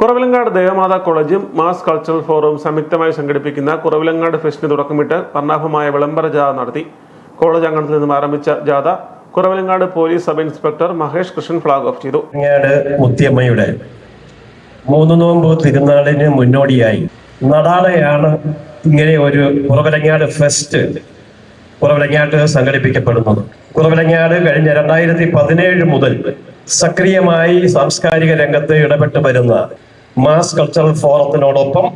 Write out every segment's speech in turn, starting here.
കുറവിലങ്ങാട് ദേവമാതാ കോളേജും mass cultural ഫോറവും സംയുക്തമായി സംഘടിപ്പിക്കുന്ന കുറവിലങ്ങാട് ഫെസ്റ്റിന് തുടക്കമിട്ട് വർണാഭമായ വിളംബര ജാഥ നടത്തി. കോളേജ് അങ്കണത്തിൽ നിന്നും ആരംഭിച്ച ജാഥ Kuravilangad police sub inspector Mahesh Krishnan flag off ചെയ്തു. മുത്തിയമ്മയുടെ മൂന്ന് നോമ്പ് തിരുനാളിന് മുന്നോടിയായി നടാളയാണ് ഇങ്ങനെ ഒരു കുറവിലങ്ങാട് ഫെസ്റ്റ് കുറവിലങ്ങാട്ട് സംഘടിപ്പിക്കപ്പെടുന്നത്. കുറവിലങ്ങാട് കഴിഞ്ഞ രണ്ടായിരത്തി പതിനേഴ് മുതൽ സക്രിയമായി സാംസ്കാരിക രംഗത്ത് ഇടപെട്ട് വരുന്ന മാസ് കൾച്ചറൽ ഫോറത്തിനോടൊപ്പം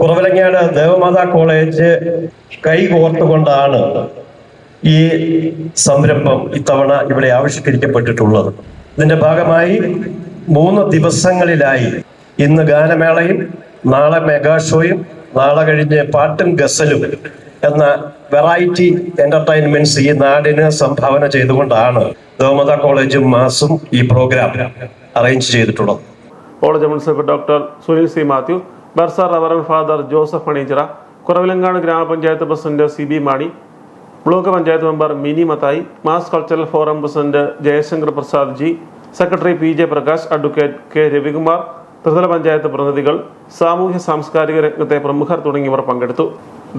കുറവിലങ്ങാട് ദേവമാതാ കോളേജ് കൈകോർത്തുകൊണ്ടാണ് ഈ സംരംഭം ഇത്തവണ ഇവിടെ ആവിഷ്കരിക്കപ്പെട്ടിട്ടുള്ളത്. ഇതിന്റെ ഭാഗമായി മൂന്ന് ദിവസങ്ങളിലായി ഇന്ന് ഗാനമേളയും നാളെ മെഗാഷോയും നാളെ കഴിഞ്ഞ് പാട്ടും ഗസലും എന്ന വെറൈറ്റി എന്റർടൈൻമെന്റ്സ് ഈ നാടിന് സംഭാവന ചെയ്തുകൊണ്ടാണ് ദേവമാതാ കോളേജും മാസും ഈ പ്രോഗ്രാം അറേഞ്ച് ചെയ്തിട്ടുള്ളത്. College principal doctor Sunil C Mathew bursar reverend father Joseph Manichira Kuravilangad grama panchayat president C B Mani block panchayat member Mini Mathai mass cultural forum president Jayashankar Prasad G secretary P J Prakash advocate K Ravikumar ത്രിതല പഞ്ചായത്ത് പ്രതിനിധികൾ സാമൂഹ്യ സാംസ്കാരിക രംഗത്തെ പ്രമുഖർ തുടങ്ങിയവർ പങ്കെടുത്തു.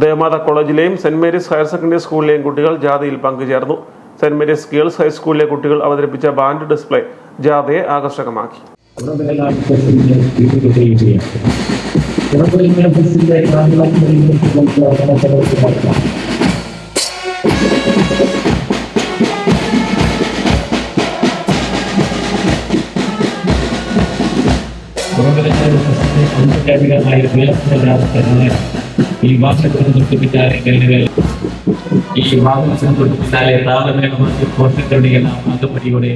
ദേവമാത കോളേജിലെയും saint Mary's higher secondary സ്കൂളിലെയും കുട്ടികൾ ജാഥയിൽ പങ്കുചേർന്നു. സെന്റ് മേരീസ് ഗേൾസ് ഹൈസ്കൂളിലെ കുട്ടികൾ അവതരിപ്പിച്ച ബാൻഡ് ഡിസ്പ്ലേ ജാഥയെ ആകർഷകമാക്കി. ബസ്സിന്റെ വീട്ടിൽ ചെയ്യുകയാണ് കുറവിലങ്ങാട് ബസ്സിന്റെ നടത്താം കുറവിലങ്ങാട് ബസ്സിന്റെ അന്തർജാതികമായ വിലസല്ലാത്ത ഈ മാസത്തിന് തൊട്ട് പിന്നാലെ ഈ വാഹനത്തിന് തൊട്ട് പിന്നാലെ താളമേളമായി പോസ്റ്ററുകളെല്ലാം അതുപടിയുടെ